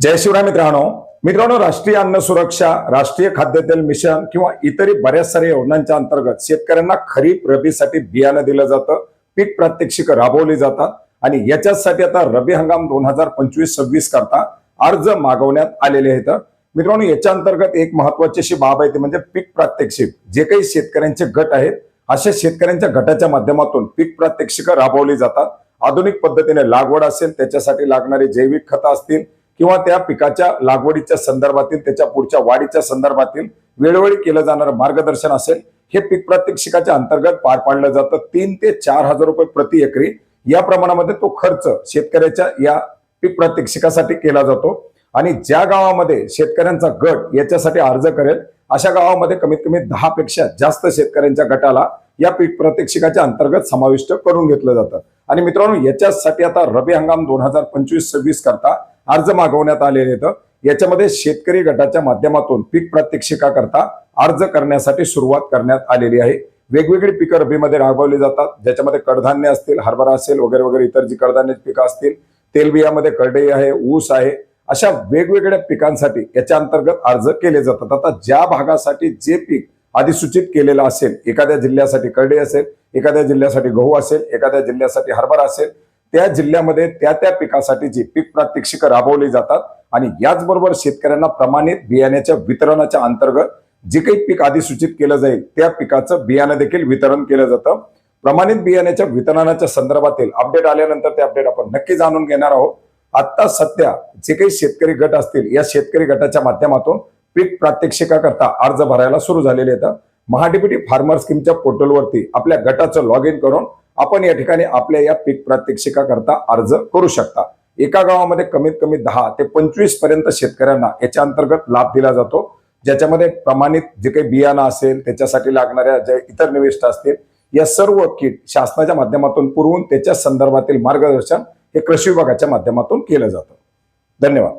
जय शिवराय मित्रांनो. मित्रांनो राष्ट्रीय अन्न सुरक्षा राष्ट्रीय खाद्यतेल मिशन किंवा इतरही बऱ्याच साऱ्या योजनांच्या अंतर्गत शेतकऱ्यांना खरीप रबीसाठी बियाणं दिलं जातं. पीक प्रात्यक्षिक राबवली जातात आणि याच्यासाठी आता रबी हंगाम दोन हजार पंचवीस सव्वीस करता अर्ज मागवण्यात आलेले आहेत. मित्रांनो याच्या अंतर्गत एक महत्वाची अशी बाब आहे ती म्हणजे पीक प्रात्यक्षिक. जे काही शेतकऱ्यांचे गट आहेत अशा शेतकऱ्यांच्या गटाच्या माध्यमातून पीक प्रात्यक्षिक राबवली जातात. आधुनिक पद्धतीने लागवड असेल त्याच्यासाठी लागणारी जैविक खतं असतील किंवा त्या पिकाच्या लागवडीच्या संदर्भातील त्याच्या पुढच्या वाढीच्या संदर्भातील वेळोवेळी केलं जाणारं मार्गदर्शन असेल हे पीक प्रात्यक्षिकाच्या अंतर्गत पार पाडलं जातं. तीन ते चार हजार रुपये प्रति एकरी. या प्रमाणामध्ये तो खर्च शेतकऱ्याच्या या पीक प्रात्यक्षिकासाठी केला जातो. आणि ज्या गावामध्ये शेतकऱ्यांचा गट याच्यासाठी अर्ज करेल अशा गावामध्ये कमीत कमी दहा पेक्षा जास्त शेतकऱ्यांच्या गटाला या पीक प्रात्यक्षिकाच्या अंतर्गत समाविष्ट करून घेतलं जातं. आणि मित्रांनो याच्यासाठी आता रबी हंगाम दोन हजार पंचवीस सव्वीस करता अर्ज मागवण्यात आलेले आहेत. याच्यामध्ये शेतकरी गटाच्या माध्यमातून पीक प्रात्यक्षिका करता अर्ज करण्यासाठी सुरुवात करण्यात आलेली आहे. वेगवेगळी पिकं रबीमध्ये राबवली जातात. ज्याच्यामध्ये कडधान्य असतील हरभरा असेल वगैरे वगैरे इतर जी कडधान्याची पिकं असतील तेलबियामध्ये करडई आहे ऊस आहे अशा वेगवेगळ्या पिकांसाठी याच्या अंतर्गत अर्ज केले जातात. आता ज्या भागासाठी जे पीक अधिसूचित केलेलं असेल एखाद्या जिल्ह्यासाठी करडई असेल एखाद्या जिल्ह्यासाठी गहू असेल एखाद्या जिल्ह्यासाठी हरभरा असेल त्या जिल्ह्यामध्ये त्या त्या पिकासाठीची पीक प्रात्यक्षिक राबवली जातात आणि याचबरोबर शेतकऱ्यांना प्रमाणित बियाण्याच्या वितरणाच्या अंतर्गत जे काही पीक अधिसूचित केलं जाईल त्या पिकाचं बियाणं देखील वितरण केलं जातं. प्रमाणित बियाण्याच्या वितरणाच्या संदर्भातील अपडेट आल्यानंतर ते अपडेट आपण नक्की जाणून घेणार आहोत. आता सध्या जे काही शेतकरी गट असतील या शेतकरी गटाच्या माध्यमातून पीक प्रात्यक्षिकाकरता अर्ज भरायला सुरू झालेले आहेत. महाडीपीटी फार्मर स्कीमच्या पोर्टलवरती आपल्या गटाचं लॉग इन करून आपण या ठिकाणी आपल्या या पीक प्रात्यक्षिकाकरता अर्ज करू शकता. एका गावामध्ये कमीत कमी दहा ते पंचवीसपर्यंत शेतकऱ्यांना याच्या अंतर्गत लाभ दिला जातो. ज्याच्यामध्ये प्रमाणित जे काही बियाणं असेल त्याच्यासाठी लागणाऱ्या ज्या इतर निविष्ट असतील या सर्व किट शासनाच्या माध्यमातून पुरवून त्याच्या संदर्भातील मार्गदर्शन हे कृषी विभागाच्या माध्यमातून केलं जातं. धन्यवाद.